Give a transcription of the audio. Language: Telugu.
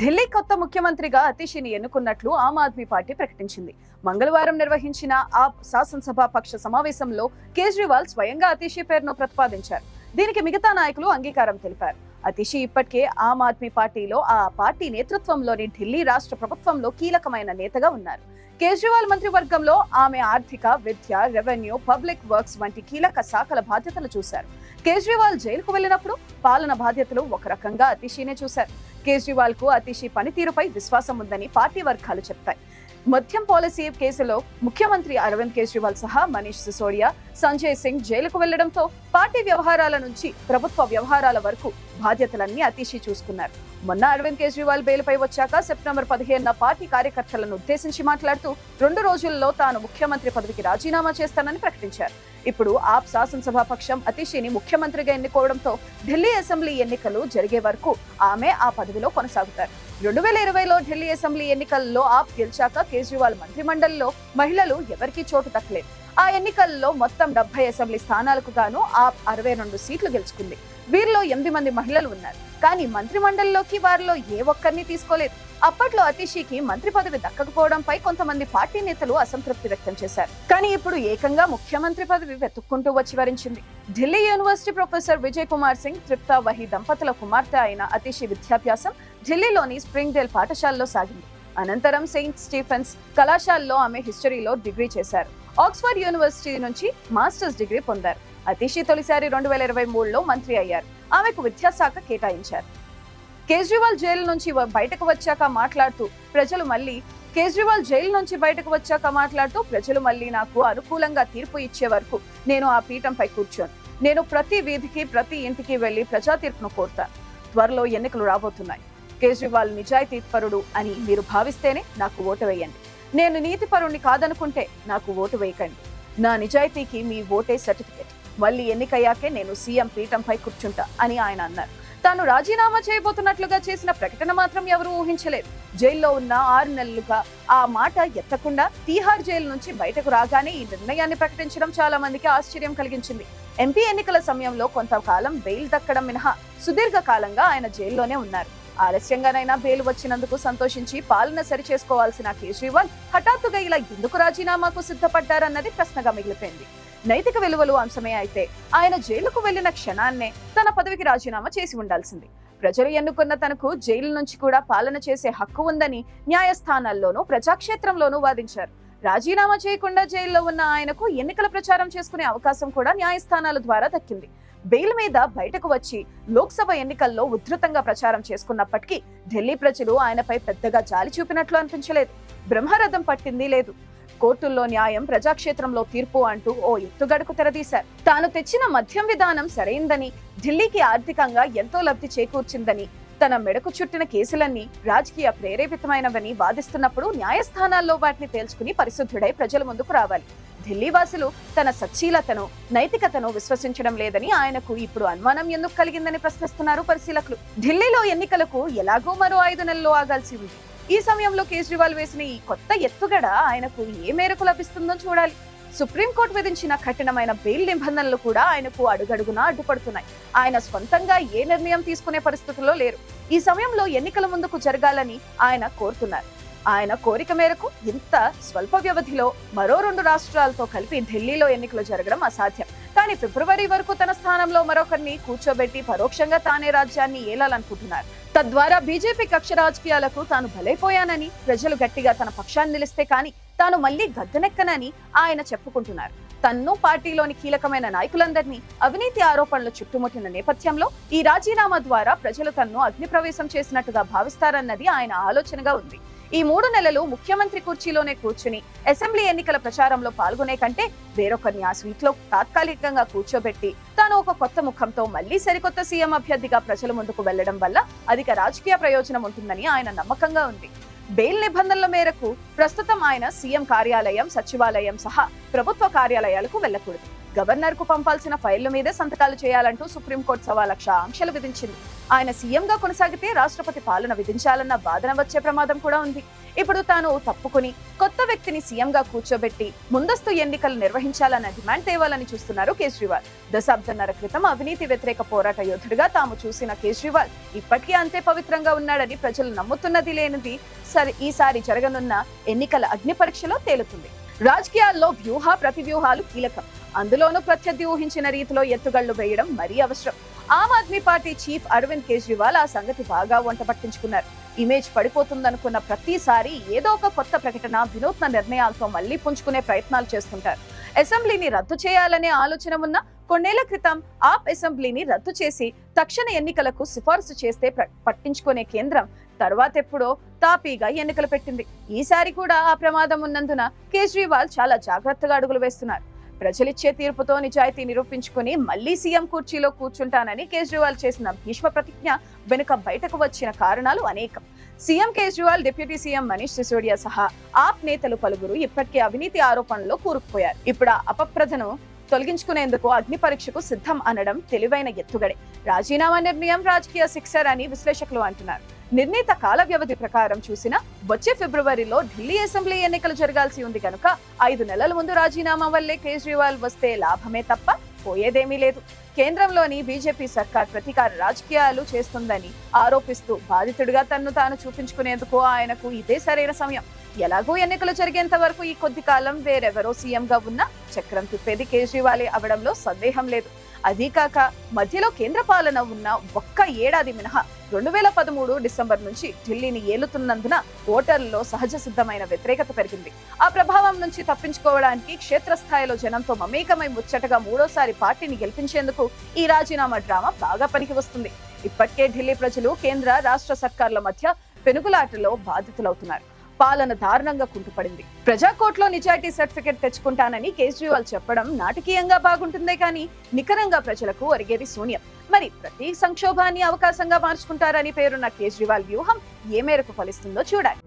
ఢిల్లీ కొత్త ముఖ్యమంత్రిగా అతిషిని ఎన్నుకున్నట్లు ఆమ్ ఆద్మీ పార్టీ ప్రకటించింది. మంగళవారం నిర్వహించిన ఆ శాసనసభ పక్ష సమావేశంలో కేజ్రీవాల్ స్వయంగా అతిషి పేరును ప్రతిపాదించారు. దీనికి మిగతా నాయకులు అంగీకారం తెలిపారు. అతిషి ఇప్పటికే ఆమ్ ఆద్మీ పార్టీలో ఆ పార్టీ నేతృత్వంలోని ఢిల్లీ రాష్ట్ర ప్రభుత్వంలో కీలకమైన నేతగా ఉన్నారు. కేజ్రీవాల్ మంత్రివర్గంలో ఆమె ఆర్థిక విద్య రెవెన్యూ పబ్లిక్ వర్క్స్ వంటి కీలక శాఖల బాధ్యతలు చూశారు. కేజ్రీవాల్ జైలుకు వెళ్ళినప్పుడు పాలన బాధ్యతలు ఒక రకంగా అతిషినే చూశారు. కేజ్రీవాల్కు అతిషి పనితీరుపై విశ్వాసం ఉందని పార్టీ వర్గాలు చెప్తాయి. మద్యం పాలసీ కేసులో ముఖ్యమంత్రి అరవింద్ కేజ్రీవాల్ సహా మనీష్ సిసోడియా సంజయ్ సింగ్ జైలుకు వెళ్ళడంతో పార్టీ వ్యవహారాల నుంచి ప్రభుత్వ వ్యవహారాల వరకు బాధ్యతలన్నీ అతిషి చూసుకున్నారు. మొన్న అరవింద్ కేజ్రీవాల్ బెయిల్పై వచ్చాక సెప్టెంబర్ పదిహేనున పార్టీ కార్యకర్తలను ఉద్దేశించి మాట్లాడుతూ రెండు రోజుల్లో తాను ముఖ్యమంత్రి పదవికి రాజీనామా చేస్తానని ప్రకటించారు. ఇప్పుడు ఆప్ శాసనసభ పక్షం అతిషిని ముఖ్యమంత్రిగా ఎన్నుకోవడంతో ఢిల్లీ అసెంబ్లీ ఎన్నికలు జరిగే వరకు ఆమె ఆ పదవిలో కొనసాగుతారు. రెండు వేల ఇరవైలో ఢిల్లీ అసెంబ్లీ ఎన్నికల్లో ఆప్ గెలిచాక కేజ్రీవాల్ మంత్రిమండలిలో మహిళలు ఎవరికీ చోటు దక్కలేదు. ఆ ఎన్నికల్లో మొత్తం డెబ్బై అసెంబ్లీ స్థానాలకు గాను ఆప్ అరవై రెండు సీట్లు గెలుచుకుంది. వీరిలో ఎనిమిది మంది మహిళలు ఉన్నారు. కానీ మంత్రిమండలిలోకి వారిలో ఏ ఒక్కరిని తీసుకోలేదు. అప్పట్లో అతిషికి మంత్రి పదవి దక్కకపోవడంపై కొంతమంది పార్టీ నేతలు అసంతృప్తి వ్యక్తం చేశారు. కానీ ఇప్పుడు ఏకంగా ముఖ్యమంత్రి పదవి వెతుక్కుంటూ వచ్చి వరించింది. ఢిల్లీ యూనివర్సిటీ ప్రొఫెసర్ విజయ్ కుమార్ సింగ్ తృప్తా వహి దంపతుల కుమార్తె అయిన అతిషి విద్యాభ్యాసం ఢిల్లీలోని స్ప్రింగ్ డేల్ పాఠశాలలో సాగింది. అనంతరం సెయింట్ స్టీఫెన్స్ కళాశాలలో ఆమె హిస్టరీలో డిగ్రీ చేశారు. ఆక్స్ఫర్డ్ యూనివర్సిటీ నుంచి మాస్టర్స్ డిగ్రీ పొందారు. అతిషి తొలిసారి రెండు వేల ఇరవై మూడులో మంత్రి అయ్యారు. ఆమెకు విద్యాశాఖ కేటాయించారు. కేజ్రీవాల్ జైలు నుంచి బయటకు వచ్చాక మాట్లాడుతూ ప్రజలు మళ్ళీ కేజ్రీవాల్ జైలు నుంచి బయటకు వచ్చాక మాట్లాడుతూ ప్రజలు మళ్ళీ నాకు అనుకూలంగా తీర్పు ఇచ్చే వరకు నేను ఆ పీఠంపై కూర్చోను. నేను ప్రతి వీధికి ప్రతి ఇంటికి వెళ్ళి ప్రజా తీర్పును కోరుతాను త్వరలో ఎన్నికలు రాబోతున్నాయి. కేజ్రీవాల్ నిజాయితీపరుడు అని మీరు భావిస్తేనే నాకు ఓటు వేయండి. నేను నీతిపరుణ్ణి కాదనుకుంటే నాకు ఓటు వేయకండి. నా నిజాయితీకి మీ ఓటే సర్టిఫికెట్. మళ్ళీ ఎన్నికయ్యాకే నేను సీఎం పీఠంపై కూర్చుంటా అని ఆయన అన్నారు. తాను రాజీనామా చేయబోతున్నట్లుగా చేసిన ప్రకటన మాత్రం ఎవరూ ఊహించలేదు జైల్లో ఉన్న ఆరు నెలలుగా ఆ మాట ఎత్తకుండా తీహార్ జైలు నుంచి బయటకు రాగానే ఈ నిర్ణయాన్ని ప్రకటించడం చాలా మందికి ఆశ్చర్యం కలిగించింది. ఎంపీ ఎన్నికల సమయంలో కొంతకాలం బెయిల్ దక్కడం మినహా సుదీర్ఘ కాలంగా ఆయన జైల్లోనే ఉన్నారు. ఆలస్యంగానైనా బెయిల్ వచ్చినందుకు సంతోషించి పాలన సరిచేసుకోవాల్సిన కేజ్రీవాల్ హఠాత్తుగా ఇలా ఎందుకు రాజీనామాకు సిద్ధపడ్డారన్నది ప్రశ్నగా మిగిలిపోయింది. నైతిక విలువలు అంశమే అయితే ఆయన జైలుకు వెళ్ళిన క్షణాన్నే తన పదవికి రాజీనామా చేసి ఉండాల్సింది. ప్రజలు ఎన్నుకున్న తనకు జైలు నుంచి కూడా పాలన చేసే హక్కు ఉందని న్యాయస్థానాల్లోనూ ప్రజాక్షేత్రంలోనూ వాదించారు. రాజీనామా చేయకుండా జైల్లో ఉన్న ఆయనకు ఎన్నికల ప్రచారం చేసుకునే అవకాశం కూడా న్యాయస్థానాల ద్వారా దక్కింది. బెయిల్ మీద బయటకు వచ్చి లోక్సభ ఎన్నికల్లో ఉధృతంగా ప్రచారం చేసుకున్నప్పటికీ ఢిల్లీ ప్రజలు ఆయనపై పెద్దగా జాలి చూపినట్లు అనిపించలేదు. బ్రహ్మరథం పట్టింది లేదు. కోర్టుల్లో న్యాయం ప్రజాక్షేత్రంలో తీర్పు అంటూ ఓ ఎత్తుగడకు తెరదీశారు. తాను తెచ్చిన మద్యం విధానం సరైందని ఢిల్లీకి ఆర్థికంగా ఎంతో లబ్ధి చేకూర్చిందని తన మెడకు చుట్టిన కేసులన్నీ రాజకీయ ప్రేరేపితమైనవని వాదిస్తున్నప్పుడు న్యాయస్థానాల్లో వాటిని తేల్చుకుని పరిశుద్ధుడై ప్రజల ముందుకు రావాలి. ఢిల్లీ వాసులు తన సచ్చీలతను నైతికతను విశ్వసించడం లేదని ఆయనకు ఇప్పుడు అనుమానం ఎందుకు కలిగిందని ప్రశ్నిస్తున్నారు పరిశీలకులు. ఢిల్లీలో ఎన్నికలకు ఎలాగో మరో ఐదు నెలలు ఆగాల్సి ఉంది. ఈ సమయంలో కేజ్రీవాల్ వేసిన ఈ కొత్త ఎత్తుగడ ఆయనకు ఏ మేరకు లభిస్తుందో చూడాలి. సుప్రీంకోర్టు విధించిన కఠినమైన బెయిల్ నిబంధనలు కూడా ఆయనకు అడుగడుగునా అడ్డుపడుతున్నాయి. ఆయన స్వంతంగా ఏ నిర్ణయం తీసుకునే పరిస్థితుల్లో లేరు. ఈ సమయంలో ఎన్నికల ముందుకు జరగాలని ఆయన కోరుతున్నారు. ఆయన కోరిక మేరకు ఇంత స్వల్ప వ్యవధిలో మరో రెండు రాష్ట్రాలతో కలిపి ఢిల్లీలో ఎన్నికలు జరగడం అసాధ్యం. కానీ ఫిబ్రవరి వరకు తన స్థానంలో మరొకరిని కూర్చోబెట్టి పరోక్షంగా తానే రాజ్యాన్ని ఏలాలనుకుంటున్నారు. తద్వారా బీజేపీ కక్ష రాజకీయాలకు తాను బలైపోయానని ప్రజలు గట్టిగా తన పక్షాన్ని నిలిస్తే కానీ తాను మళ్ళీ గద్దెనెక్కనని ఆయన చెప్పుకుంటున్నారు. తన్ను పార్టీలోని కీలకమైన నాయకులందరినీ అవినీతి ఆరోపణలు చుట్టుముట్టిన నేపథ్యంలో ఈ రాజీనామా ద్వారా ప్రజలు తన్ను అగ్నిప్రవేశం చేసినట్టుగా భావిస్తారన్నది ఆయన ఆలోచనగా ఉంది. ఈ మూడు నెలలు ముఖ్యమంత్రి కుర్చీలోనే కూర్చుని అసెంబ్లీ ఎన్నికల ప్రచారంలో పాల్గొనే కంటే వేరొకరిని ఆ స్వీట్లో తాత్కాలికంగా కూర్చోబెట్టి తాను ఒక కొత్త ముఖంతో మళ్ళీ సరికొత్త సీఎం అభ్యర్థిగా ప్రజల ముందుకు వెళ్ళడం వల్ల అధిక రాజకీయ ప్రయోజనం ఉంటుందని ఆయన నమ్మకంగా ఉంది. బెయిల్ నిబంధనల మేరకు ప్రస్తుతం ఆయన సీఎం కార్యాలయం సచివాలయం సహా ప్రభుత్వ కార్యాలయాలకు వెళ్ళకూడదు గవర్నర్కు పంపాల్సిన ఫైళ్ళ మీదే సంతకాలు చేయాలంటూ సుప్రీంకోర్టు సవా లక్ష ఆంక్షలు విధించింది. ఆయన సీఎంగా కొనసాగితే రాష్ట్రపతి పాలన విధించాలన్న వాదన వచ్చే ప్రమాదం కూడా ఉంది. ఇప్పుడు తాను తప్పుకుని కొత్త వ్యక్తిని సీఎంగా కూర్చోబెట్టి ముందస్తు ఎన్నికలు నిర్వహించాలన్న డిమాండ్ తేవాలని చూస్తున్నారు కేజ్రీవాల్. దశాబ్దన్నర క్రితం అవినీతి వ్యతిరేక పోరాట యోధుడిగా తాము చూసిన కేజ్రీవాల్ ఇప్పటికీ అంతే పవిత్రంగా ఉన్నాడని ప్రజలు నమ్ముతున్నది లేనిది సరి ఈసారి జరగనున్న ఎన్నికల అగ్ని పరీక్షలో తేలుతుంది. రాజకీయాల్లో వ్యూహ ప్రతివ్యూహాలు కీలకం. అందులోనూ ప్రత్యర్థి ఊహించిన రీతిలో ఎత్తుగళ్ళు వేయడం మరీ అవసరం. ఆమ్ ఆద్మీ పార్టీ చీఫ్ అరవింద్ కేజ్రీవాల్ ఆ సంగతి బాగా వంట పట్టించుకున్నారు. ఇమేజ్ పడిపోతుందనుకున్న ప్రతిసారి ఏదో ఒక కొత్త ప్రకటన వినూత్న నిర్ణయాలతో మళ్ళీ పుంజుకునే ప్రయత్నాలు చేస్తుంటారు. అసెంబ్లీని రద్దు చేయాలనే ఆలోచన ఉన్న కొన్నేళ్ళ క్రితం ఆప్ అసెంబ్లీని రద్దు చేసి తక్షణ ఎన్నికలకు సిఫార్సు చేస్తే పట్టించుకునే కేంద్రం తర్వాత ఎప్పుడో తాపీగా ఎన్నికలు పెట్టింది. ఈసారి కూడా ఆ ప్రమాదం ఉన్నందున కేజ్రీవాల్ చాలా జాగ్రత్తగా అడుగులు వేస్తున్నారు. ప్రజలిచ్చే తీర్పుతో నిజాయితీ నిరూపించుకుని మళ్ళీ సీఎం కుర్చీలో కూర్చుంటానని కేజ్రీవాల్ చేసిన భీష్మ ప్రతిజ్ఞ వెనుక బయటకు వచ్చిన కారణాలు అనేకం. CM Kejriwal deputy CM Manish Sisodia సహా ఆప్ నేతలు పలువురు ఇప్పటికే అవినీతి ఆరోపణలో కూరుకుపోయారు. ఇప్పుడు అపప్రధను అపప్రదను తొలగించుకునేందుకు అగ్ని పరీక్షకు సిద్ధం అనడం తెలివైన ఎత్తుగడే. రాజీనామా నిర్ణయం రాజకీయ శిక్షర్ అని విశ్లేషకులు అంటున్నారు. నిర్ణీత కాల వ్యవధి ప్రకారం చూసిన వచ్చే ఫిబ్రవరిలో ఢిల్లీ అసెంబ్లీ ఎన్నికలు జరగాల్సి ఉంది కనుక ఐదు నెలల ముందు రాజీనామా వల్లే కేజ్రీవాల్ వస్తే లాభమే తప్ప పోయేదేమీ లేదు. కేంద్రంలోని బీజేపీ సర్కార్ ప్రతీకార రాజకీయాలు చేస్తుందని ఆరోపిస్తూ బాధితుడిగా తన్ను తాను చూపించుకునేందుకు ఆయనకు ఇదే సరైన సమయం. ఎలాగో ఎన్నికలు జరిగేంత వరకు ఈ కొద్ది కాలం వేరెవరో సీఎంగా ఉన్న చక్రం తిప్పేది కేజ్రీవాలే అవడంలో సందేహం లేదు. అదీ కాక మధ్యలో కేంద్ర పాలన ఉన్న ఒక్క ఏడాది మినహా రెండు వేల పదమూడు డిసెంబర్ నుంచి ఢిల్లీని ఏలుతున్నందున ఓటర్లలో సహజ సిద్ధమైన వ్యతిరేకత పెరిగింది. ఆ ప్రభావం నుంచి తప్పించుకోవడానికి క్షేత్రస్థాయిలో జనంతో మమేకమై ముచ్చటగా మూడోసారి పార్టీని గెలిపించేందుకు ఈ రాజీనామా డ్రామా బాగా పనికి వస్తుంది. ఇప్పటికే ఢిల్లీ ప్రజలు కేంద్ర రాష్ట్ర సర్కార్ల మధ్య పెనుగులాటలో బాధితులవుతున్నారు. పాలన దారుణంగా కుంటుపడింది. ప్రజాకోర్టులో నిజాయితీ సర్టిఫికెట్ తెచ్చుకుంటానని కేజ్రీవాల్ చెప్పడం నాటకీయంగా బాగుంటుందే కానీ నికరంగా ప్రజలకు ఒరిగేది శూన్యం. మరి ప్రతి సంక్షోభాన్ని అవకాశంగా మార్చుకుంటారని పేరున్న కేజ్రీవాల్ వ్యూహం ఏ మేరకు ఫలిస్తుందో చూడాలి.